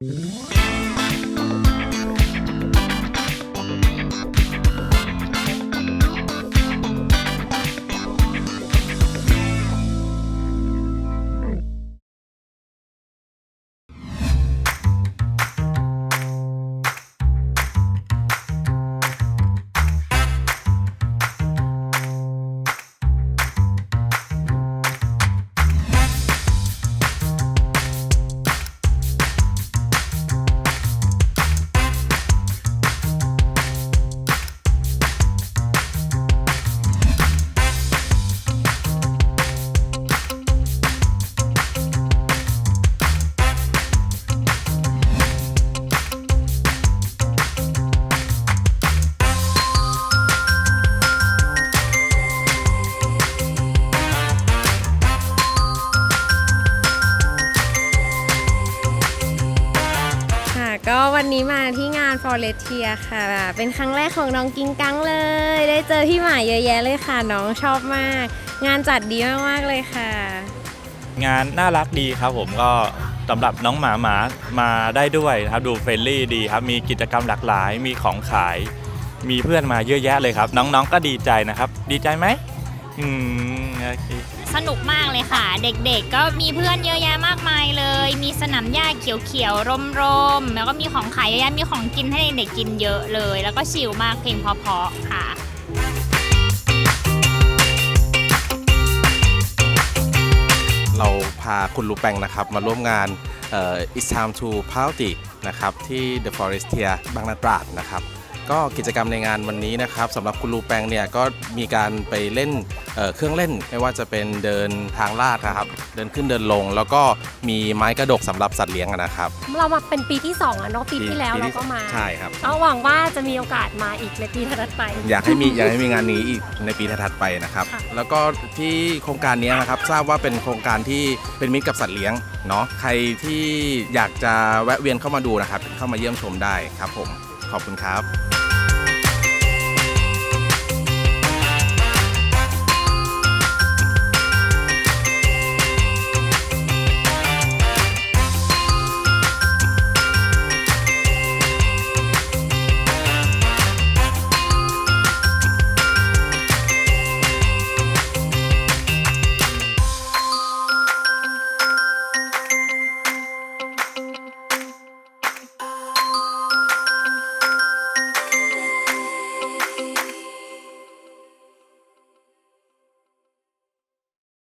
ค่ ก็วันนี้มาที่งาน f o r e s t i e r ค่ะ เป็นครั้งแรกของน้องกิงกังเลย ได้เจอพี่หมายเยอะแยะเลยค่ะ น้องชอบมาก งานจัดดีมากๆเลยค่ะ งานน่ารักดีครับผมก็สำหรับน้องหมาหมามาได้ด้วยนะครับดูเฟรนลี่ดีครับ มีกิจกรรมหลากหลาย มีของขาย มีเพื่อนมาเยอะแยะเลยครับ น้องๆก็ดีใจนะครับ ดีใจไหมอืมโอเคสนุกมากเลยค่ะ เด็กๆก็มีเพื่อนเยอะแยะมากมายเลยมี สนามหญ้าเขียวๆร่มๆแล้วก็มีของขายเยอะแยะมีของกินให้เด็กๆกินเยอะเลย แล้วก็ชิลมากเพลงเพราะๆค่ะเราพาคุณลูแปงนะครับมาร่วมงาน It's Time to Party นะครับที่ The Forestier บางนาตราดนะครับ ก็กิจกรรมในงานวันนี้นะครับสำหรับคุณลูแปงเนี่ยก็มีการไปเล่นเอ่อเครื่องเล่น ไม่ว่าจะเป็นเดินทางลาดนะครับเดินขึ้นเดินลง แล้วก็มีไม้กระดกสำหรับสัตว์เลี้ยงอะนะครับ เรามาเป็นปีที่2อะเนาะปีที่แล้วเราก็มาใช่ครับก็หวังว่าจะมีโอกาสมาอีกในปีถัดไป อยากให้มี อยากให้มีงานนี้อีกในปีถัดๆไปนะครับ ค่ะ แล้วก็ที่โครงการนี้นะครับทราบว่าเป็นโครงการที่เป็นมิตรกับสัตว์เลี้ยงเนาะใครที่อยากจะแวะเวียนเข้ามาดูนะครับ เข้ามาเยี่ยมชมได้ครับผม ขอบคุณครับ